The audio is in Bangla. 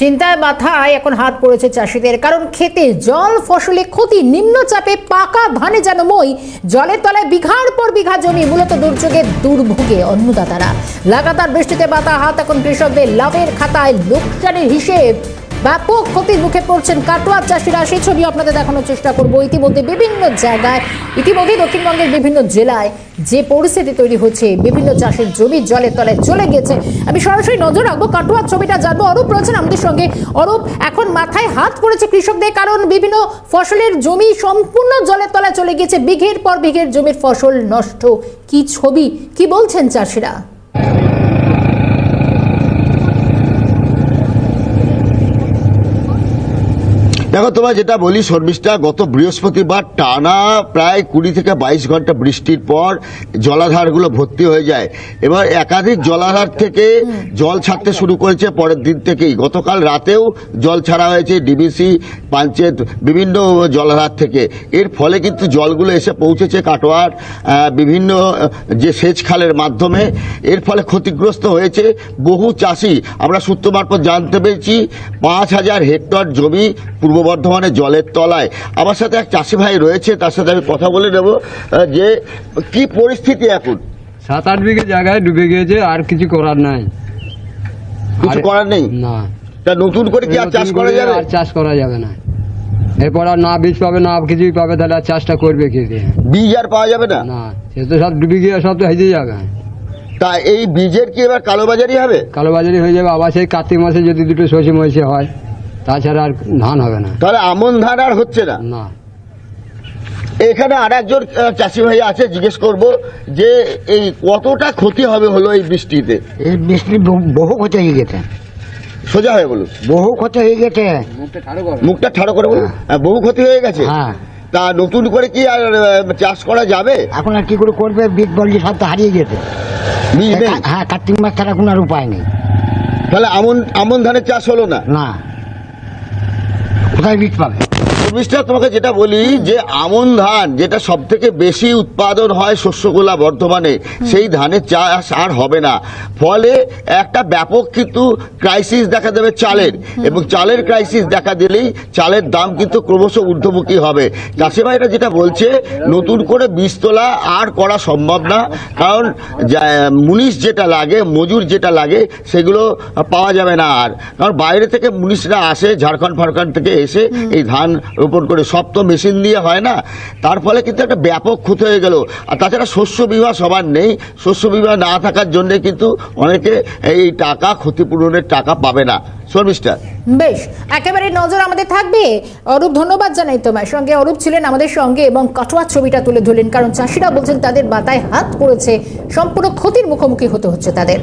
চিন্তায় মাথায় এখন হাত পড়েছে চাষিদের। কারণ খেতে জল, ফসলে ক্ষতি, নিম্নচাপে পাকা ধানে যেন মই, জলের তলায় বিঘার পর বিঘা জমি, মূলত দুর্যোগে দুর্ভোগে অন্নদাতারা। লাগাতার বৃষ্টিতে বাতা হাত এখন কৃষকদের লাভের খাতায় লোকসানের হিসেব। ব্যাপক ক্ষতির মুখে পড়ছেন কাটোয়ার চাষিরা। সেই ছবি আপনাদের দেখানোর চেষ্টা করব। ইতিমধ্যে বিভিন্ন জায়গায়, ইতিমধ্যে দক্ষিণবঙ্গের বিভিন্ন জেলায় যে পরিস্থিতি তৈরি হচ্ছে, বিভিন্ন চাষের জমি জলের তলায় চলে গেছে। আমি সরাসরি নজর রাখব, কাটোয়ার ছবিটা জানব। অরূপ রয়েছেন আমাদের সঙ্গে। অরূপ, এখন মাথায় হাত পড়েছে কৃষকদের কারণ। বিভিন্ন ফসলের জমি সম্পূর্ণ জলের তলায় চলে গেছে। বিঘের পর বিঘের জমির ফসল নষ্ট। কি ছবি? কি বলছেন চাষিরা? দেখো তোমার যেটা বলি, শর্মিষ্ঠা, গত বৃহস্পতিবার টানা প্রায় কুড়ি থেকে বাইশ ঘণ্টা বৃষ্টির পর জলাধারগুলো ভর্তি হয়ে যায়। এবার একাধিক জলাধার থেকে জল ছাড়তে শুরু করেছে পরের দিন থেকেই। গতকাল রাতেও জল ছাড়া হয়েছে ডিবিসি পাঞ্চেত বিভিন্ন জলাধার থেকে। এর ফলে কিন্তু জলগুলো এসে পৌঁছেছে কাটোয়ার বিভিন্ন যে সেচ খালের মাধ্যমে। এর ফলে ক্ষতিগ্রস্ত হয়েছে বহু চাষি। আমরা সূত্র মারফত জানতে পেরেছি, পাঁচ হাজার হেক্টর জমি পূর্ব বর্ধমানে জলের তলায়। আমার সাথে এক চাষি ভাই রয়েছে তার সাথে আমি কথা বলে নেব যে কি পরিস্থিতি এখন? সাত আট বিঘে জায়গায় ডুবে গিয়েছে আর কিছু করার নাই। কিছু করার নেই? না। তা নতুন করে কি আর চাষ করা যাবে? আর চাষ করা যাবে না। এরপর আর না বীজ পাবে না কিছুই পাবে তাহলে আর চাষটা করবে কি? বীজ আর পাওয়া যাবে না? না সে তো সব ডুবে গিয়ে সব তো হেজে যাবে। তা এই বীজের কি এবার কালোবাজারি হবে? কালোবাজারি হয়ে যাবে আবার সেই কার্তিক মাসে যদি দুটো শশী মশি হয়। তাছাড়া আর ধান হবে না। তাহলে আমন ধান আর হচ্ছে না। না। এখানে আর একজন চাষি ভাই আছে জিজ্ঞেস করব যে এই কতটা ক্ষতি হবে হলো এই বৃষ্টিতে? এই বৃষ্টি বহু- ক্ষতি হয়ে গেছে। সোজা হয়ে বলুন। বহু ক্ষতি হয়ে গেছে। মুখটা ঠাড়ো করে। বলুন। বহু ক্ষতি হয়ে গেছে? হ্যাঁ। তা নতুন করে কি আর চাষ করা যাবে? এখন আর কি করে করবে? বীজ বলছি সব তো হারিয়ে গেছে। হ্যাঁ কার্তিক মাস ছাড়া কোনো আর উপায় নেই। তাহলে আমন আমন ধানের চাষ হলো না? না। কোথায় বীজ পাবে শর্মিষ্ঠা তোমাকে যেটা বলি যে আমন ধান যেটা সব থেকে বেশি উৎপাদন হয় শস্যগোলা বর্ধমানে সেই ধানের চাষ আর হবে না। ফলে একটা ব্যাপক কিন্তু ক্রাইসিস দেখা দেবে চালের। এবং চালের ক্রাইসিস দেখা দিলেই চালের দাম কিন্তু ক্রমশ ঊর্ধ্বমুখী হবে। চাষি ভাইরা যেটা বলছে নতুন করে বীজ তোলা আর করা সম্ভব না। কারণ মুনিশ যেটা লাগে মজুর যেটা লাগে সেগুলো পাওয়া যাবে না আর। কারণ বাইরে থেকে মুনিশরা আসে ঝাড়খণ্ড ফাড়খণ্ড থেকে এসে এই ধান রোপণ করে সব তো মেশিন দিয়ে হয় না? তার ফলে কিন্তু একটা ব্যাপক ক্ষতি হয়ে গেল। আর তাছাড়া শস্য বিমা সবার নেই। শস্য বিমা না থাকার জন্য কিন্তু অনেকে এই টাকা ক্ষতিপূরণের টাকা পাবে না। শর্মিষ্ঠা বেশ, একেবারে নজর আমাদের থাকবে। অরূপ, ধন্যবাদ জানাই তোমার সঙ্গে। অরূপ ছিলেন আমাদের সঙ্গে এবং কাটোয়ার ছবিটা তুলে ধরলেন, কারণ চাষিরা বলছেন তাদের বাতায় হাত পড়েছে। সম্পূর্ণ ক্ষতির মুখোমুখি হতে হচ্ছে তাদের।